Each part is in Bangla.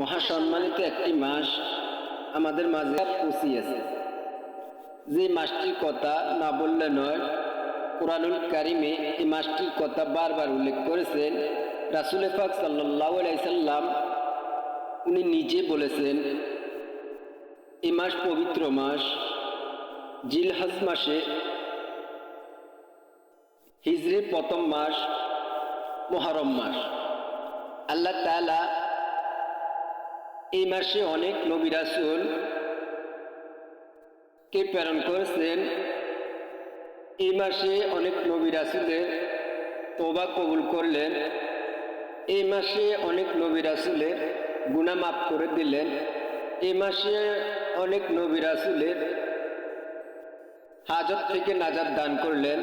মহাসম্মানিত একটি মাস আমাদের মাঝে পৌঁছিয়েছে। যে মাসটির কথা না বললে নয়, কোরআনুল কারিমে এই মাসটির কথা বারবার উল্লেখ করেছেন। রাসুল ফাক সাল্লাহ সাল্লাম উনি নিজে বলেছেন, এই মাস পবিত্র মাস, জিলহাজ মাসে হিজরির প্রথম মাস মহরম মাস। আল্লাহ তালা এই মাসে অনেক নবী রাসুল কে প্রেরণ করেছেন। এই মাসে অনেক নবী রাসুলের তোবা কবুল করলেন। এই মাসে অনেক নবী রাসুলের গুণা মাফ করে দিলেন। এই মাসে অনেক নবী রাসুলের হাজত থেকে নাজাদ দান করলেন।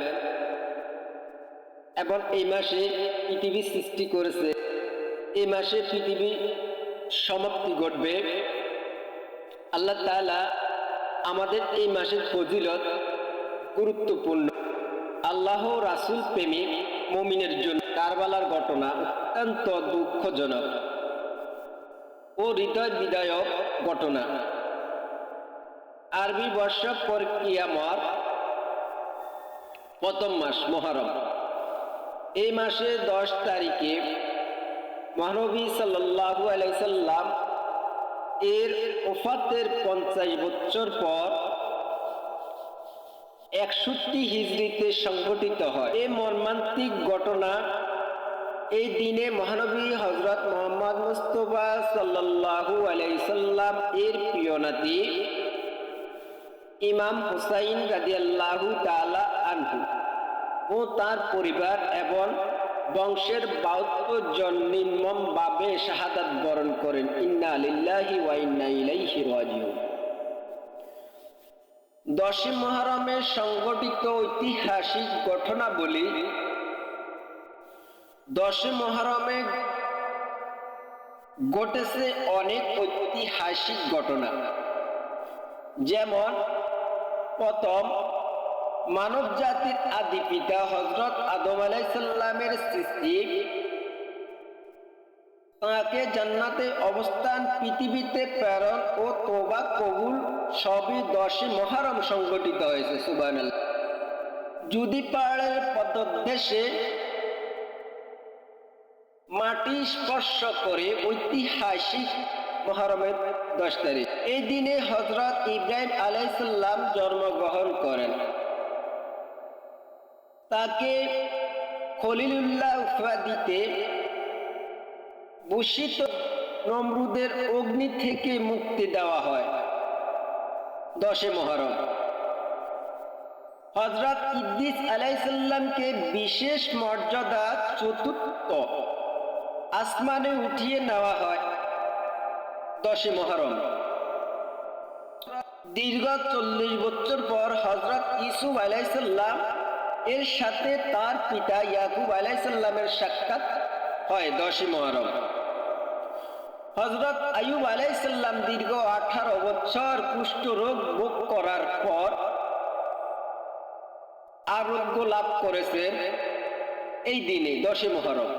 এবং এই মাসে পৃথিবী সৃষ্টি করেছে। এই মাসে পৃথিবী সমাপ্তি ঘটবে। আল্লাহ তাআলা আমাদের এই মাসের ফজিলত গুরুত্বপূর্ণ। আল্লাহ রাসুল প্রেমিক, মমিনের জন্য কারবালার ঘটনা অত্যন্ত দুঃখজনক ও হৃদয় বিদায়ক ঘটনা। আরবি বর্ষ পর কিয়ামত, প্রথম মাস মহরম। এই মাসে দশ তারিখে মহানবী সাল্লাহু আলাইসাল্লাম এর ওফাতের পঞ্চাশ বছর পর একষট্টি হিজড়িতে সংঘটিত হয়। এই মর্মান্তিক ঘটনা এই দিনে মহানবী হজরত মোহাম্মদ মুস্তফা সাল্লাহু আলাইসাল্লাম এর প্রিয় নাতি ইমাম হুসাইন রাদিয়াল্লাহু তালা আনহু ও তার পরিবার এবং বংশের বাহাত্তর জন নির্মম ভাবে শাহাদাত বরণ করেন। ইন্না আলিল্লাহি ইলাইহি সংগঠিত ঐতিহাসিক ঘটনাবলী। দশই মহরমে ঘটেছে অনেক ঐতিহাসিক ঘটনা। যেমন, প্রথম মানব জাতির আদি পিতা হজরত আদম আলাইসাল্লামের সৃষ্টি। তাকে জান্নাতে অবস্থান, পৃথিবীতে প্রেরণ ও তোবা কবুল সবই দশই মহারম সংগঠিত হয়েছে সুবান যদি পাহাড়ের পদোদ্দেশে মাটি স্পর্শ করে ঐতিহাসিক মহরমের দশ তারিখ, এই দিনে হজরত ইব্রাহিম আলাইসাল্লাম জন্মগ্রহণ তাকে খলিলুল্লাহ উপাধিতে ভূষিত নমরুদের অগ্নি থেকে মুক্তি দেওয়া হয় দশে মহরম। হজরত ইদ্দিস আলাইসাল্লামকে বিশেষ মর্যাদা চতুর্থ আসমানে উঠিয়ে নেওয়া হয় দশে মহরম। দীর্ঘ চল্লিশ বছর পর হজরত ইসুফ আলাইসাল্লাম এর সাথে তার পিতা ইয়াকুব আলাইসাল্লামের সাক্ষাৎ হয় দশই মহরম। হজরত আয়ুব আলাইসাল্লাম দীর্ঘ আঠারো বছর কুষ্ঠ রোগ ভোগ করার পর আরোগ্য লাভ করেছেন এই দিনে, দশই মহরম।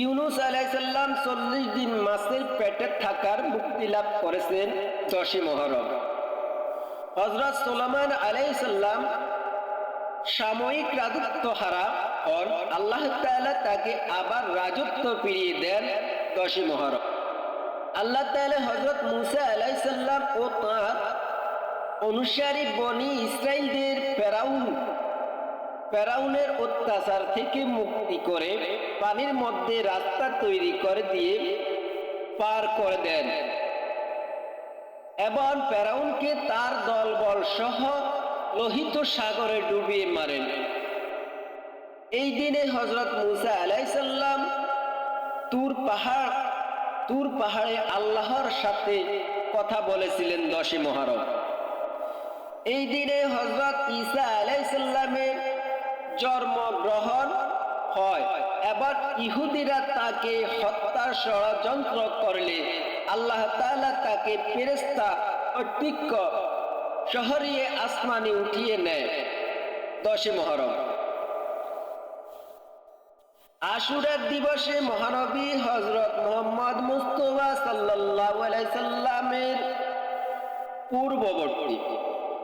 ইউনুস আলাইসাল্লাম চল্লিশ দিন মাসের পেটে থাকার মুক্তি লাভ করেছেন দশই মহরম। হজরত সোলামান আলাইসাল্লাম সাময়িক রাজত্ব হারা হন আল্লাহ তাআলা তাকে আবার রাজত্ব ফিরিয়ে দেন দশই মহরম আল্লাহ তাআলা হজরত মুসা আলাইসাল্লাম ও তাঁর অনুসারী বনি ইসরায়েলদের ফেরাউন, ফেরাউনের অত্যাচার থেকে মুক্তি করে পানির মধ্যে রাস্তা তৈরি করে দিয়ে পার করে দেন। এবং ফেরাউনকে তার দলবল সহ লোহিত সাগরে ডুবিয়ে মারেন। এই দিনে হজরত মুসা আলাইসাল্লাম তুর পাহাড়, তুর পাহাড়ে আল্লাহর সাথে কথা বলেছিলেন দশে মহারম এই দিনে হজরত ঈসা আলাইসাল্লামের জন্মগ্রহণ হয়। এবার ইহুদিরা তাকে হত্যার ষড়যন্ত্র করলে আল্লাহ তাকে ফেরেস্তা অটিক্য শহরিয়ে আসমানি উঠিয়ে নেয়। দশে মহরম। আশুরার দিবসে মহানবী হজরত মোহাম্মদ মুস্তফা আলাইহি সাল্লামের পূর্ববর্তী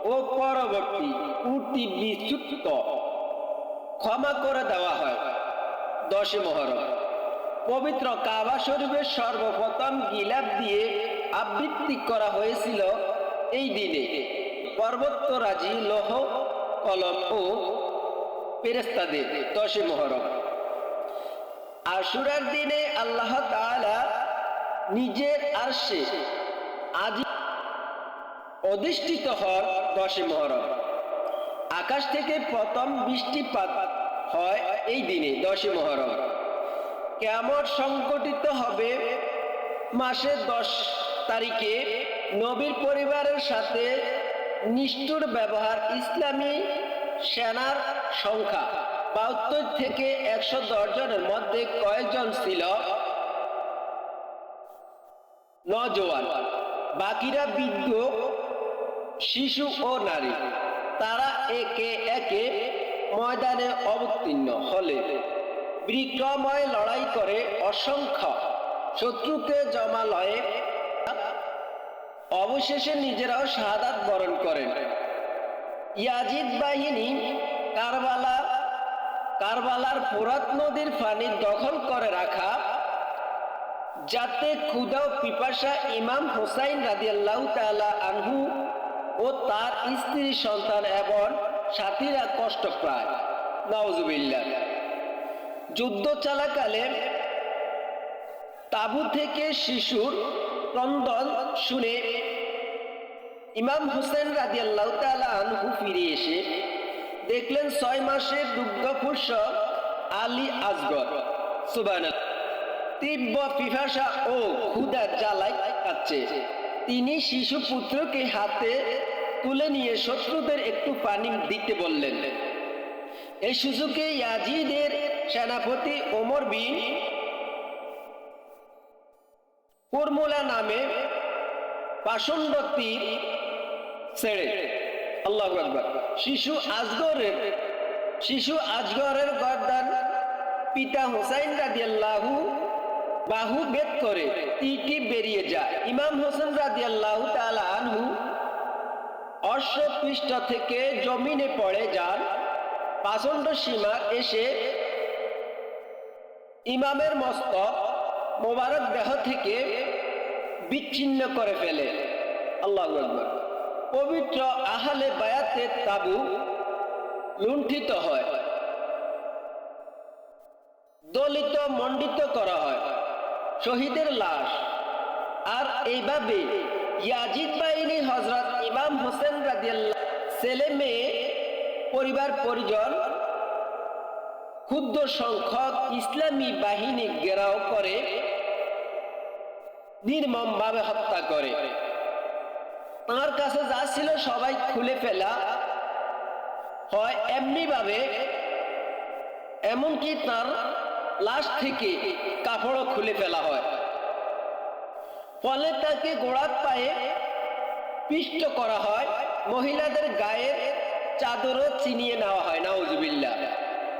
ও পরবর্তী উর্তি বিচ্যুত ক্ষমা করে দেওয়া হয়। দশে মহরম। পবিত্র কাবা শরীফের সর্বপ্রথম গিলাপ দিয়ে আবৃত্তি করা হয়েছিল এই দিনে। পর্বতরাজি লৌহ কলম ও ফেরেস্তাদের দশে মহরম। আশুরার দিনে আল্লাহ তাআলা নিজের আরশে আজি অধিষ্ঠিত হন দশে মহরম। আকাশ থেকে প্রথম বৃষ্টিপাত হয় এই দিনে দশে মহরম। কেমন সংগঠিত হবে মাসের দশ তারিখে। নবীর পরিবারের সাথে নিষ্ঠুর ব্যবহার ইসলামী সেনার সংখ্যা। বাহাত্তর থেকে একশো দশ জনের মধ্যে কয়েকজন ছিল নজওয়ান। বাকিরা বৃদ্ধ শিশু ও নারী। তারা একে একে ময়দানে অবতীর্ণ হলে বিক্রময় লড়াই করে অসংখ্য শত্রুকে জমালয়ে অবশেষে নিজেরাও শাহাদাত বরণ করেন। ইয়াজিদ বাহিনী কারবালা, কারবালার ফোরাত নদীর পানি দখল করে রাখা, যাতে ক্ষুদা পিপাসা ইমাম হোসাইন রাদিয়াল্লাহু তাআলা আনহু ও তার স্ত্রী, সন্তান এবং সাথীরা কষ্ট প্রায় নওজুবিল্লাহ যুদ্ধ চলাকালে তাবু থেকে শিশুর ক্রন্দন শুনে ইমাম হোসেন তাআলা আনহু ফিরে এসে দেখলেন ছয় মাসের দুগ্ধপুষ্য আলী আসগর। সুবহানাল্লাহ। তীব্র পিপাসা ও ক্ষুধার জ্বালায় কাচ্ছে তিনি শিশু পুত্রকে হাতে তুলে নিয়ে শত্রুদের একটু পানি দিতে বললেন। এই সুযোগে ইয়াজিদের সেনাপতি ওমর বিন কুরমুলা নামে পাষণ্ড তীর ছেড়ে। আল্লাহ শিশু আজগরের শিশু আজগরের গর্দান পিতা হোসাইন রাদিয়াল্লাহু বাহু বেদ করে তীরটি বেরিয়ে যায়। ইমাম হোসেন রাদিয়াল্লাহু তাআলা আনহু অশ্বপৃষ্ঠ থেকে জমিনে পড়ে যান। পাচণ্ড সীমা এসে ইমামের মস্তক মোবারক দেহ থেকে বিচ্ছিন্ন করে ফেলে। আল্লাহ পবিত্র আহলে বায়াতে তাবু লুণ্ঠিত হয়। দলিত মণ্ডিত করা হয়। শহীদের লাশ। আর এইভাবে ইয়াজিদ বাহিনী হজরত ইমাম হোসেন রাদিয়াল্লাহ ছেলে মেয়ে পরিবার পরিজন ক্ষুদ্র সংখ্যক ইসলামী বাহিনী ঘেরাও করে, নির্মমভাবে হত্যা করে। তার কাছে যা ছিল সবাই খুলে ফেলা হয় এমনি ভাবে এমনকি তার লাশ থেকে কাপড়ও খুলে ফেলা হয়। ফলে তাকে গোড়ার পায়ে পিষ্ট করা হয়। মহিলাদের গায়ের চাদরও চিনিয়ে নেওয়া হয়, নাউজুবিল্লাহ।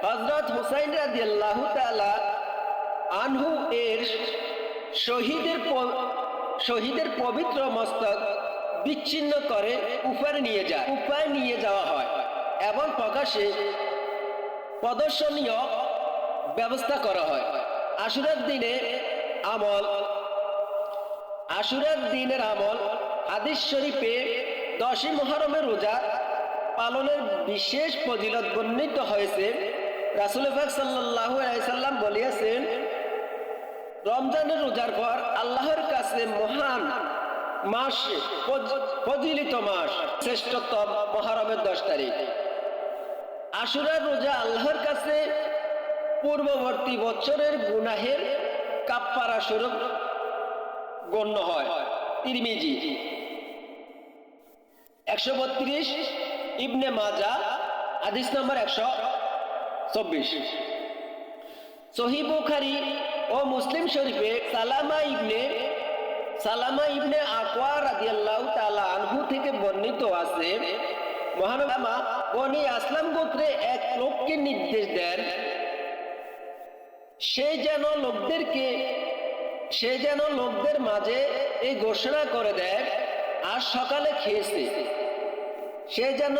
হজরত হুসাইন রাদিয়াল্লাহু তাআলা আনহু এর শহীদের শহীদের পবিত্র মস্তক বিচ্ছিন্ন করে উপরে নিয়ে যায়। উপায় নিয়ে যাওয়া হয় এবং প্রকাশে প্রদর্শনীয় ব্যবস্থা করা হয়। আশুরার দিনে আমল, আশুরার দিনের আমল হাদিস শরীফে দশই মহরমের রোজা পালনের বিশেষ ফজিলত বর্ণিত হয়েছে। বলিয়াছেন, রমজানের রোজার পর আল্লাহর কাছে মহান মাস মাস, শ্রেষ্ঠতম মহরমের দশ তারিখ। আশুরার রোজা আল্লাহর কাছে পূর্ববর্তী বছরের গুনাহের কাপ্পারা স্বরূপ গণ্য হয়। তিরমিজি একশো বত্রিশ ইবনে মাজা, হাদিস নম্বর একশো চব্বিশ। সহি ও মুসলিম শরীফে সালামা ইবনে সালামা ইবনে আকওয়া রাদিয়াল্লাহু তাআলা আনহু থেকে বর্ণিত আছে, মহানমা বনি আসলাম গোত্রে এক লোককে নির্দেশ দেন, সে যেন লোকদেরকে, সে যেন লোকদের মাঝে এই ঘোষণা করে দেয়, আজ সকালে খেয়েছে। সে যেন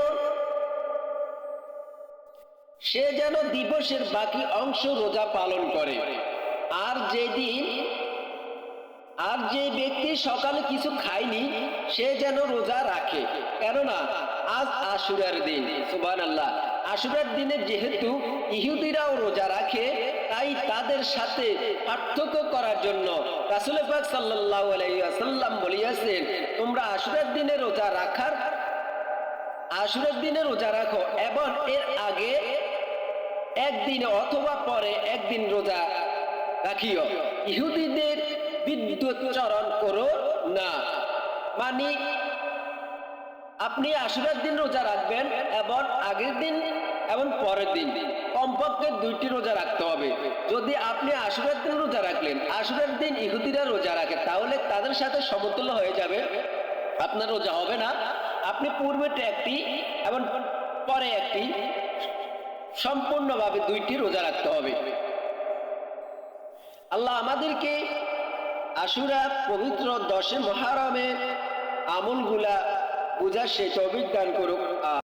সে যেন দিবসের বাকি অংশ রোজা পালন করে। আর যেদিন, আর যে ব্যক্তি সকালে কিছু খায়নি, সে যেন রোজা রাখে। কেননা, আজ আশুরার দিন সুবান আল্লাহ আশুরার দিনে যেহেতু ইহুদিরাও রোজা রাখে, তাই তাদের সাথে পার্থক্য করার জন্য রাসুল পাক সাল্লাহ আলাইসাল্লাম বলিয়াছেন, তোমরা আশুরার দিনে রোজা রাখার, আশুরার দিনে রোজা রাখো। এবং এর আগে একদিন অথবা পরে একদিন রোজা রাখিও। ইহুদিদের বিদ্যুৎ চরণ করো না। মানে আপনি আশুরার দিন রোজা রাখবেন এবং আগের দিন এবং পরের দিন। কমপক্ষে দুইটি রোজা রাখতে হবে। যদি আপনি আশুরার দিন রোজা রাখলেন, আশুরার দিন ইহুদিরা রোজা রাখে, তাহলে তাদের সাথে সমতুল্য হয়ে যাবে। আপনার রোজা হবে না। আপনি পূর্বেটা একটি এবং পরে একটি। সম্পূর্ণভাবে দুইটি রোজা রাখতে হবে। আল্লাহ আমাদেরকে আশুরা, পবিত্র দশে মহারমের আমলগুলা বুঝার সে তৌফিক দান করুক।